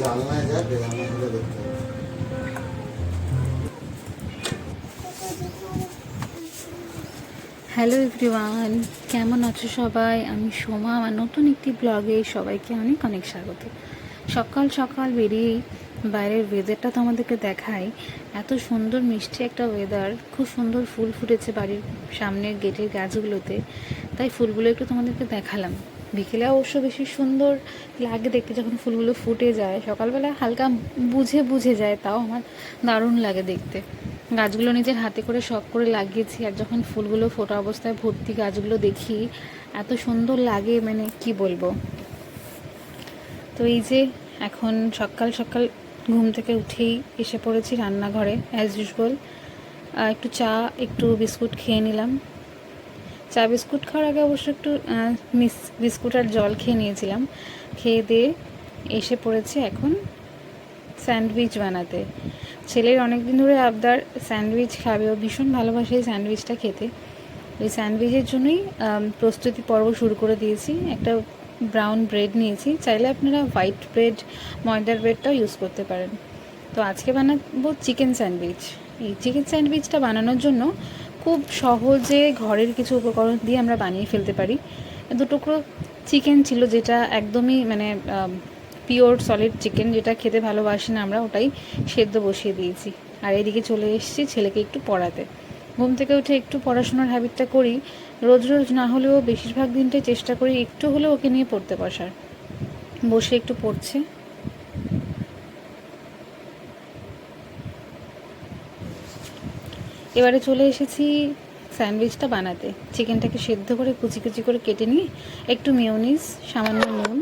জানলায় দেখতে hello everyone কেমন আছো সবাই? আমি সোমা, আমার নতুন একটি ব্লগে সবাইকে অনেক অনেক স্বাগত। সকাল সকাল বেরিয়েই বাইরের ওয়েদারটা তো আমাদেরকে দেখায় এত সুন্দর মিষ্টি একটা ওয়েদার খুব সুন্দর ফুল ফুটেছে বাড়ির সামনের গেটের গাছগুলোতে। তাই ফুলগুলো একটু তোমাদেরকে দেখালাম। বিকেলে অবশ্য বেশি সুন্দর লাগে দেখতে যখন ফুলগুলো ফুটে যায়। সকালবেলা হালকা বুঝে বুঝে যায়, তাও আমার দারুণ লাগে দেখতে। গাছগুলো নিজের হাতে করে শখ করে লাগিয়েছি, আর যখন ফুলগুলো ফোটা অবস্থায় ভর্তি গাছগুলো দেখি, এত সুন্দর লাগে মানে কি বলব? তো এই যে এখন সকাল সকাল ঘুম থেকে উঠেই এসে পড়েছি রান্নাঘরে অ্যাজ ইউজুয়াল একটু চা, একটু বিস্কুট খেয়ে নিলাম। চা বিস্কুট খাওয়ার আগে অবশ্য একটু মিস বিস্কুট আর জল খেয়ে নিয়েছিলাম। খেয়ে দিয়ে এসে পড়েছে এখন স্যান্ডউইচ বানাতে। ছেলের অনেক দিন ধরে আবদার, স্যান্ডউইচ খাবে। ও ভীষণ ভালোবাসে এই স্যান্ডউইচটা খেতে। ওই স্যান্ডউইচের জন্যই প্রস্তুতি পর্ব শুরু করে দিয়েছি। একটা ব্রাউন ব্রেড নিয়েছি। চাইলে আপনারা হোয়াইট ব্রেড, ময়দার ব্রেডটাও ইউজ করতে পারেন। তো আজকে বানাবো চিকেন স্যান্ডউইচ। এই চিকেন স্যান্ডউইচটা বানানোর জন্য খুব সহজে ঘরের কিছু উপকরণ দিয়ে আমরা বানিয়ে ফেলতে পারি। দু টুকরো চিকেন ছিল যেটা একদমই মানে পিওর সলিড চিকেন যেটা খেতে ভালোবাসি না আমরা, ওটাই সেদ্ধ বসিয়ে দিয়েছি। আর এদিকে চলে এসেছি ছেলেকে একটু পড়াতে। ঘুম থেকে উঠে একটু পড়াশোনার হ্যাবিটটা করি। রোজ রোজ না হলেও বেশিরভাগ দিনটাই চেষ্টা করি একটু হলেও ওকে নিয়ে পড়তে বসার। বসে একটু পড়ছে। এবারে চলে এসেছি স্যান্ডউইচটা বানাতে। চিকেনটাকে সেদ্ধ করে কুচি কুচি করে কেটে নিয়ে একটু মিওনিজ সামান্য নুন,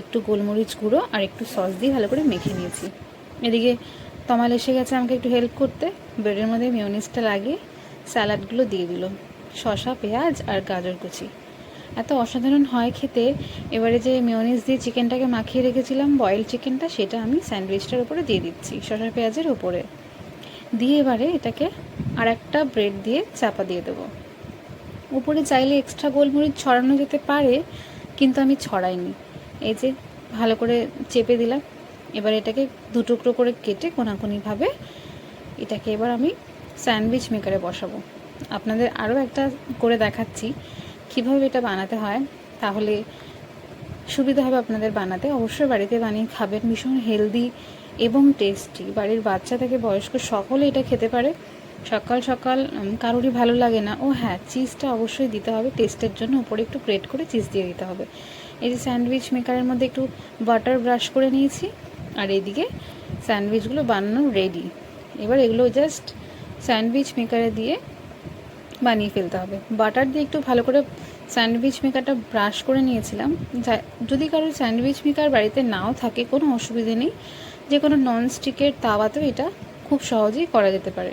একটু গোলমরিচ গুঁড়ো আর একটু সস দিয়ে ভালো করে মেখে নিয়েছি। এদিকে তমাল এসে গেছে আমাকে একটু হেল্প করতে। ব্রেডের মধ্যে মিওনিজটা লাগিয়ে স্যালাডগুলো দিয়ে দিল। শসা, পেঁয়াজ আর গাজর কুচি। এত অসাধারণ হয় খেতে। এবারে যে মিওনিজ দিয়ে চিকেনটাকে মাখিয়ে রেখেছিলাম বয়েল চিকেনটা, সেটা আমি স্যান্ডউইচটার উপরে দিয়ে দিচ্ছি, শসা, পেঁয়াজের উপরে। দিয়ে এবারে এটাকে আর একটা ব্রেড দিয়ে চাপা দিয়ে দেবো। উপরে চাইলে এক্সট্রা গোলমরিচ ছড়ানো যেতে পারে, কিন্তু আমি ছড়াইনি। এই যে ভালো করে চেপে দিলাম। এবার এটাকে দু টুকরো করে কেটে কোনাকুনিভাবে এটাকে এবার আমি স্যান্ডউইচ মেকারে বসাবো। আপনাদের আরও একটা করে দেখাচ্ছি, কীভাবে এটা বানাতে হয়। তাহলে সুবিধা হবে আপনাদের বানাতে। অবশ্যই বাড়িতে বানিয়ে খাবেন, ভীষণ হেলদি এবং টেস্টি বাড়ির বাচ্চা থেকে বয়স্ক সকলে এটা খেতে পারে। সকাল সকাল কারোরই ভালো লাগে না। ও হ্যাঁ চিজটা অবশ্যই দিতে হবে। টেস্টের জন্য উপরে একটু গ্রেট করে চিজ দিয়ে দিতে হবে। এই যে স্যান্ডউইচ মেকারের মধ্যে একটু বাটার ব্রাশ করে নিয়েছি। আর এইদিকে স্যান্ডউইচগুলো বানানো রেডি এবার এগুলো জাস্ট স্যান্ডউইচ মেকারে দিয়ে বানিয়ে ফেলতে হবে। বাটার দিয়ে একটু ভালো করে স্যান্ডউইচ মেকারটা ব্রাশ করে নিয়েছিলাম। যদি কারোর স্যান্ডউইচ মেকার বাড়িতে নাও থাকে, কোনো অসুবিধে নেই। যে কোনো ননস্টিকের তাওয়াতেও এটা খুব সহজেই করা যেতে পারে।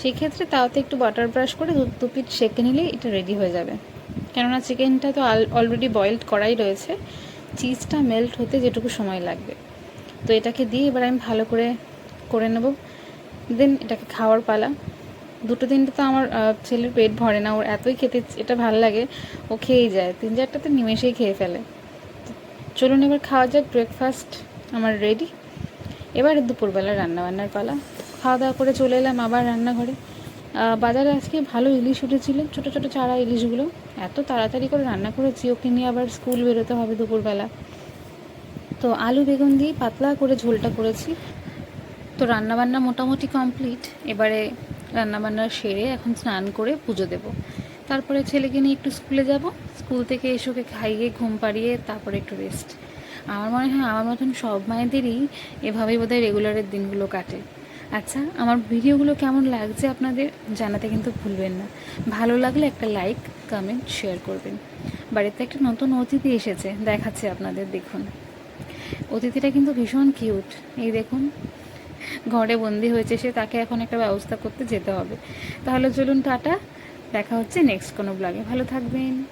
সেক্ষেত্রে তাওয়াতে একটু বাটার ব্রাশ করে দু দু পিঠ সেঁকে নিলেই এটা রেডি হয়ে যাবে। কেননা চিকেনটা তো অলরেডি বয়েলড করাই রয়েছে। চিজটা মেল্ট হতে যেটুকু সময় লাগবে। তো এটাকে দিয়ে এবার আমি ভালো করে করে নেব। দেন এটাকে খাওয়ার পালা। দুটো তিনটে তো আমার ছেলের পেট ভরে না, ওর এতই খেতে এটা ভালো লাগে, ও খেয়েই যায়। তিন চারটা তো নিমেষেই খেয়ে ফেলে। চলুন এবার খাওয়া যাক ব্রেকফাস্ট আমার রেডি এবার দুপুরবেলা রান্নাবান্নার পালা। খাওয়া দাওয়া করে চলে এলাম আবার রান্নাঘরে। বাজারে আজকে ভালো ইলিশ উঠেছিল, ছোটো ছোটো চারা ইলিশগুলো। এত তাড়াতাড়ি করে রান্না করেছি, ওকে নিয়ে আবার স্কুল বেরোতে হবে দুপুরবেলা। তো আলু বেগুন দিয়ে পাতলা করে ঝোলটা করেছি। তো রান্নাবান্না মোটামুটি কমপ্লিট। এবারে রান্নাবান্না সেরে এখন স্নান করে পুজো দেব। তারপরে ছেলেকে নিয়ে একটু স্কুলে যাব। স্কুল থেকে এসে ওকে খাইয়ে, ঘুম পাড়িয়ে তারপরে একটু রেস্ট আমার মনে হয় আমার মতন সব মায়েদেরই এভাবেই বোধহয় রেগুলারের দিনগুলো কাটে। আচ্ছা আমার ভিডিওগুলো কেমন লাগছে আপনাদের জানাতে কিন্তু ভুলবেন না। ভালো লাগলে একটা লাইক, কমেন্ট, শেয়ার করবেন। বাড়িতে একটা নতুন অতিথি এসেছে, দেখাচ্ছে আপনাদের, দেখুন। অতিথিটা কিন্তু ভীষণ কিউট। এই দেখুন, ঘরে বন্দি হয়েছে সে, তাকে এখন একটা ব্যবস্থা করতে যেতে হবে। তাহলে চলুন, টাটা। দেখা হচ্ছে নেক্সট কোনো ব্লগে। ভালো থাকবেন।